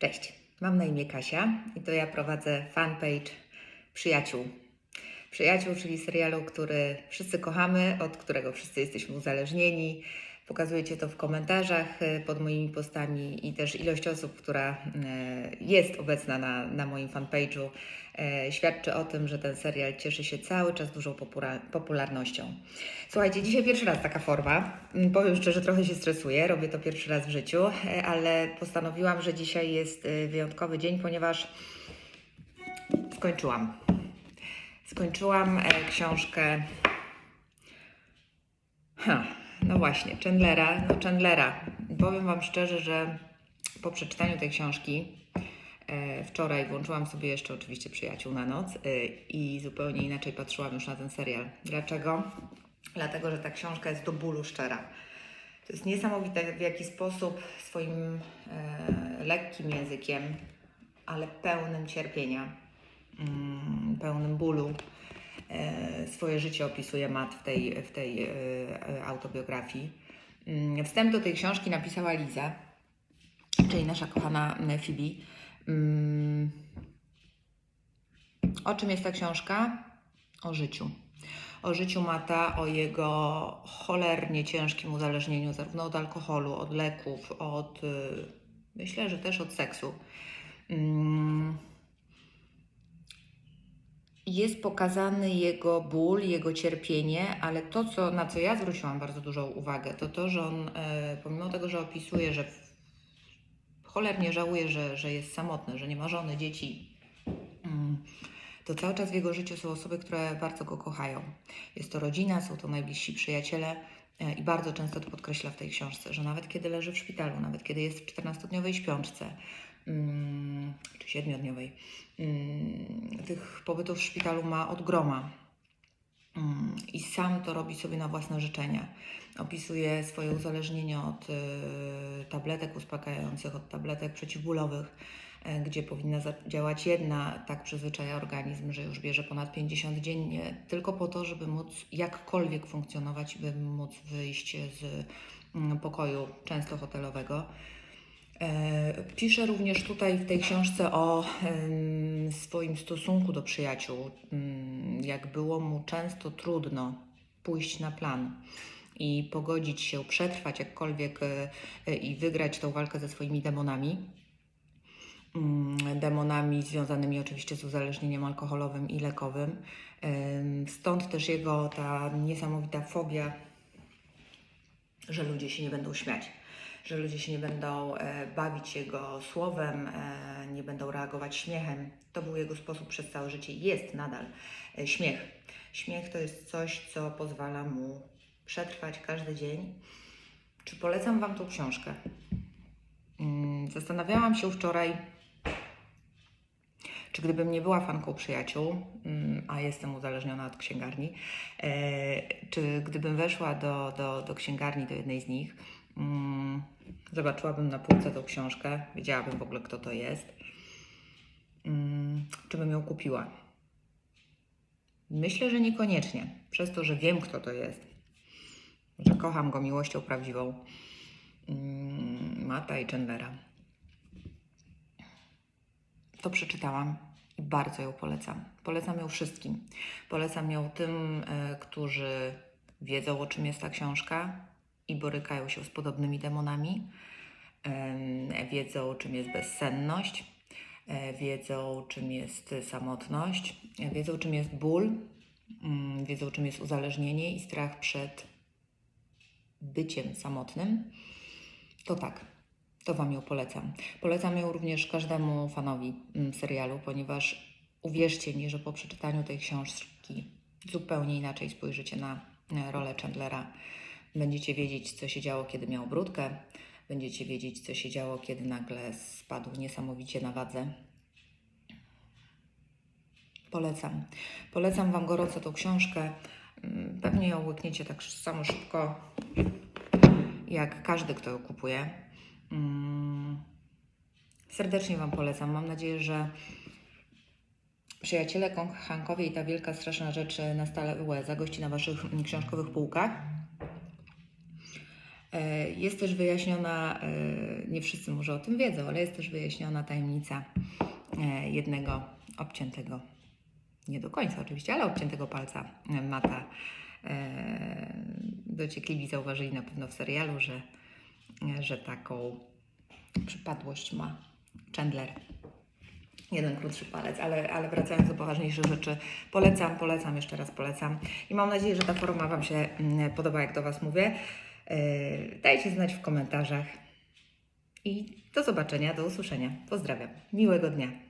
Cześć, mam na imię Kasia i to ja prowadzę fanpage Przyjaciół. Przyjaciół, czyli serialu, który wszyscy kochamy, od którego wszyscy jesteśmy uzależnieni. Pokazujecie to w komentarzach y, pod moimi postami i też ilość osób, która y, jest obecna na, na moim fanpage'u, y, świadczy o tym, że ten serial cieszy się cały czas dużą popularnością. Słuchajcie, dzisiaj pierwszy raz taka forma. Mm, Powiem szczerze, trochę się stresuję, robię to pierwszy raz w życiu, ale postanowiłam, że dzisiaj jest wyjątkowy dzień, ponieważ skończyłam. Skończyłam e, książkę. Ha, no właśnie, Chandlera. No Chandlera. Powiem Wam szczerze, że po przeczytaniu tej książki e, wczoraj włączyłam sobie jeszcze oczywiście Przyjaciół na noc e, i zupełnie inaczej patrzyłam już na ten serial. Dlaczego? Dlatego, że ta książka jest do bólu szczera. To jest niesamowite, w jaki sposób swoim e, lekkim językiem, ale pełnym cierpienia, mm, pełnym bólu, swoje życie opisuje Matt w tej, w tej e, e, autobiografii. Mm, Wstęp do tej książki napisała Liza, czyli nasza kochana e, Phoebe. Mm, O czym jest ta książka? O życiu. O życiu Mata, o jego cholernie ciężkim uzależnieniu, zarówno od alkoholu, od leków, od. Myślę, że też od seksu. Jest pokazany jego ból, jego cierpienie, ale to, co, na co ja zwróciłam bardzo dużą uwagę, to to, że on, e, pomimo tego, że opisuje, że cholernie żałuje, że, że jest samotny, że nie ma żony, dzieci, mm, to cały czas w jego życiu są osoby, które bardzo go kochają. Jest to rodzina, są to najbliżsi przyjaciele e, i bardzo często to podkreśla w tej książce, że nawet kiedy leży w szpitalu, nawet kiedy jest w 14-dniowej śpiączce, czy 7-dniowej, mm, tych pobytów w szpitalu ma od groma. Mm, I sam to robi sobie na własne życzenia. Opisuje swoje uzależnienie od y, tabletek uspokajających, od tabletek przeciwbólowych, e, gdzie powinna działać jedna, tak przyzwyczaja organizm, że już bierze ponad 50 dziennie, tylko po to, żeby móc jakkolwiek funkcjonować, by móc wyjść z mm, pokoju, często hotelowego. E, Pisze również tutaj w tej książce o swoim stosunku do przyjaciół, mm, jak było mu często trudno pójść na plan i pogodzić się, przetrwać jakkolwiek e, e, i wygrać tą walkę ze swoimi demonami. Mm, Demonami związanymi oczywiście z uzależnieniem alkoholowym i lekowym. Stąd też jego ta niesamowita fobia że ludzie się nie będą śmiać, że ludzie się nie będą e, bawić jego słowem, e, nie będą reagować śmiechem. To był jego sposób przez całe życie, jest nadal e, śmiech. Śmiech to jest coś, co pozwala mu przetrwać każdy dzień. Czy polecam Wam tą książkę? Mm, Zastanawiałam się wczoraj, czy gdybym nie była fanką przyjaciół, mm, a jestem uzależniona od księgarni, e, czy gdybym weszła do, do, do księgarni, do jednej z nich, mm, zobaczyłabym na półce tą książkę, wiedziałabym w ogóle, kto to jest, mm, czy bym ją kupiła? Myślę, że niekoniecznie, przez to, że wiem, kto to jest, że kocham go miłością prawdziwą, Mata i Chandlera to przeczytałam i bardzo ją polecam. Polecam ją wszystkim. Polecam ją tym, e, którzy wiedzą, o czym jest ta książka i borykają się z podobnymi demonami. Em, Wiedzą, czym jest bezsenność, e, wiedzą, czym jest samotność, e, wiedzą, czym jest ból, mm, wiedzą, czym jest uzależnienie i strach przed byciem samotnym. To tak, to Wam ją polecam. Polecam ją również każdemu fanowi mm, serialu, ponieważ uwierzcie mi, że po przeczytaniu tej książki zupełnie inaczej spojrzycie na e, rolę Chandlera. Będziecie wiedzieć, co się działo, kiedy miał brudkę. Będziecie wiedzieć, co się działo, kiedy nagle spadł niesamowicie na wadze. Polecam. Polecam Wam gorąco tą książkę. Mm, Pewnie ją łykniecie tak samo szybko, jak każdy, kto ją kupuje. Mm, Serdecznie Wam polecam. Mam nadzieję, że przyjaciele kochankowie i ta wielka, straszna rzecz na stałe zagości na Waszych książkowych półkach. E, Jest też wyjaśniona, e, nie wszyscy może o tym wiedzą, ale jest też wyjaśniona tajemnica e, jednego obciętego, nie do końca oczywiście, ale obciętego palca Mata. Dociekliwi zauważyli na pewno w serialu, że, że taką przypadłość ma Chandler. Jeden krótszy palec, ale, ale wracając do poważniejszych rzeczy, polecam, polecam, jeszcze raz polecam. I mam nadzieję, że ta forma Wam się mm, podoba, jak do Was mówię. Yy, Dajcie znać w komentarzach. I do zobaczenia, do usłyszenia. Pozdrawiam. Miłego dnia.